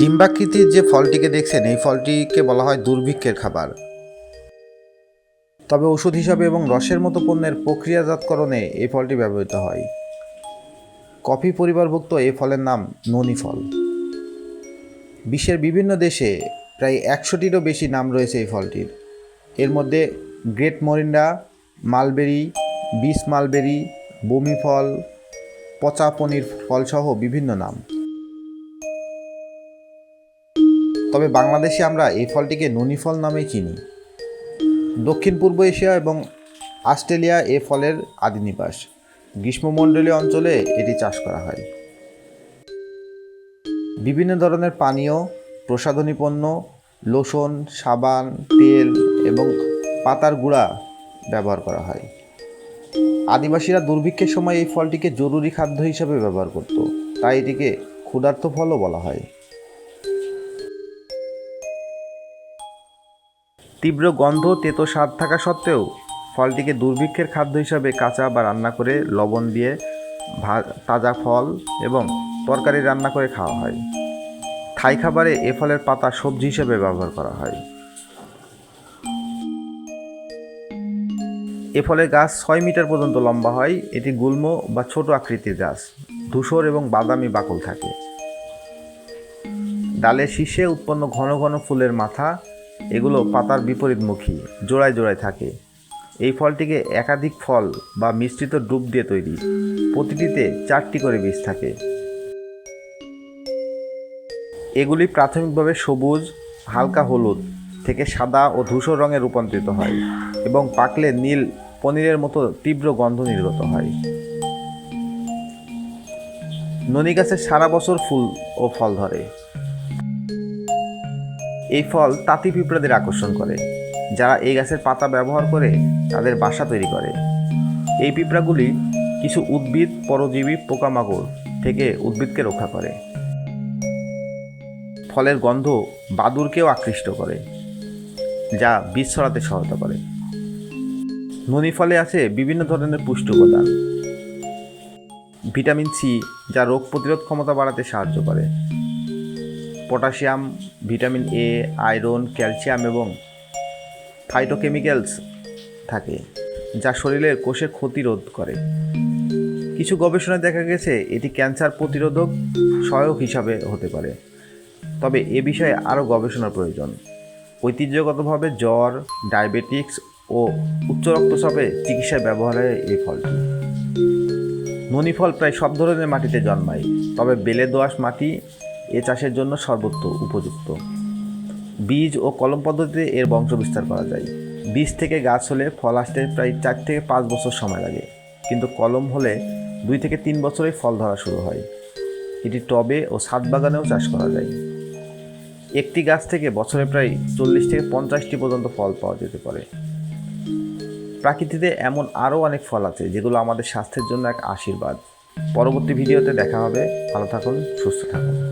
ডিম্বাকৃতির যে ফলটিকে দেখছেন, এই ফলটিকে বলা হয় দুর্ভিক্ষের খাবার। তবে ওষুধ হিসাবে এবং রসের মতো পণ্যের প্রক্রিয়াজাতকরণে এই ফলটি ব্যবহৃত হয়। কফি পরিবারভুক্ত এই ফলের নাম ননি ফল বিশ্বের বিভিন্ন দেশে প্রায় একশোটিরও বেশি নাম রয়েছে এই ফলটির। এর মধ্যে গ্রেট মরিন্ডা, মালবেরি বিষ মালবেরি, বমি ফল, পচা পনির ফলসহ বিভিন্ন নাম। তবে বাংলাদেশে আমরা এই ফলটিকে ননি ফল নামেই চিনি। দক্ষিণ পূর্ব এশিয়া এবং অস্ট্রেলিয়া এ ফলের আদি নিবাস গ্রীষ্মমণ্ডলীয় অঞ্চলে এটি চাষ করা হয়। বিভিন্ন ধরনের পানীয়, প্রসাধনী পণ্য, লোশন, সাবান, তেল এবং পাতার গুঁড়া ব্যবহার করা হয়। আদিবাসীরা দুর্ভিক্ষের সময় এই ফলটিকে জরুরি খাদ্য হিসাবে ব্যবহার করত। তাই এটিকে ক্ষুধার্ত ফলও বলা হয়। তীব্র গন্ধ, তেতো স্বাদ থাকা সত্ত্বেও ফলটিকে দুর্ভিক্ষের খাদ্য হিসাবে কাঁচা বা রান্না করে লবণ দিয়ে তাজা ফল এবং তরকারি রান্না করে খাওয়া হয়। থাই খাবারে এ ফলের পাতা সবজি হিসেবে ব্যবহার করা হয়। এ ফলের গাছ ছয় মিটার পর্যন্ত লম্বা হয়। এটি গুল্ম বা ছোট আকৃতির গাছ। ধূসর এবং বাদামি বাকল থাকে। ডালের শীর্ষে উৎপন্ন ঘন ঘন ফুলের মাথা এগুলো পাতার বিপরীতমুখী, জোড়ায় জোড়ায় থাকে। এই ফলটিকে একাধিক ফল বা মিশ্রিত ডুব দিয়ে তৈরি। প্রতিটিতে চারটি করে বীজ থাকে। এগুলি প্রাথমিকভাবে সবুজ, হালকা হলুদ থেকে সাদা ও ধূসর রঙে রূপান্তরিত হয় এবং পাকলে নীল পনিরের মতো তীব্র গন্ধ নির্গত হয়। ননী গাছে সারা বছর ফুল ও ফল ধরে। এই ফল তাঁতি পিঁপড়াদের আকর্ষণ করে। যারা এই গাছের পাতা ব্যবহার করে তাদের বাসা তৈরি করে। এই পিঁপড়াগুলি কিছু উদ্ভিদ, পরজীবী, পোকামাকড় থেকে উদ্ভিদকে রক্ষা করে। ফলের গন্ধ বাদুরকেও আকৃষ্ট করে, যা বীজ ছড়াতে সহায়তা করে। ননি ফলে আছে বিভিন্ন ধরনের পুষ্টি উপাদান। ভিটামিন সি যা রোগ প্রতিরোধ ক্ষমতা বাড়াতে সাহায্য করে। Potassium, vitamin A iron, calcium এবং ফাইটোকেমিক্যালস থাকে, যা শরীরের কোষের ক্ষতি রোধ করে। কিছু গবেষণায় দেখা গেছে, এটি ক্যান্সার প্রতিরোধক সহায়ক হিসাবে হতে পারে। তবে এ বিষয়ে আরও গবেষণার প্রয়োজন। ঐতিহ্যগতভাবে জ্বর, ডায়াবেটিক্স ও উচ্চ রক্তচাপে চিকিৎসায় ব্যবহার হয় এই ফলটি। ননি ফল প্রায় সব ধরনের মাটিতে জন্মায়, তবে বেলে দোআঁশ মাটি এ চাষের জন্য সর্বোত্ত উপযুক্ত। বীজ ও কলম পদ্ধতিতে এর বংশ বিস্তার করা যায়। বীজ থেকে গাছ হলে ফল আসতে প্রায় চার থেকে পাঁচ বছর সময় লাগে। কিন্তু কলম হলে দুই থেকে তিন বছরেই ফল ধরা শুরু হয়। এটি টবে ও ছাদ বাগানেও চাষ করা যায়। একটি গাছ থেকে বছরে প্রায় চল্লিশ থেকে পঞ্চাশটি পর্যন্ত ফল পাওয়া যেতে পারে। প্রাকৃতিতে এমন আরও অনেক ফল আছে, যেগুলো আমাদের স্বাস্থ্যের জন্য এক আশীর্বাদ। পরবর্তী ভিডিওতে দেখা হবে। ভালো থাকুন, সুস্থ থাকুন।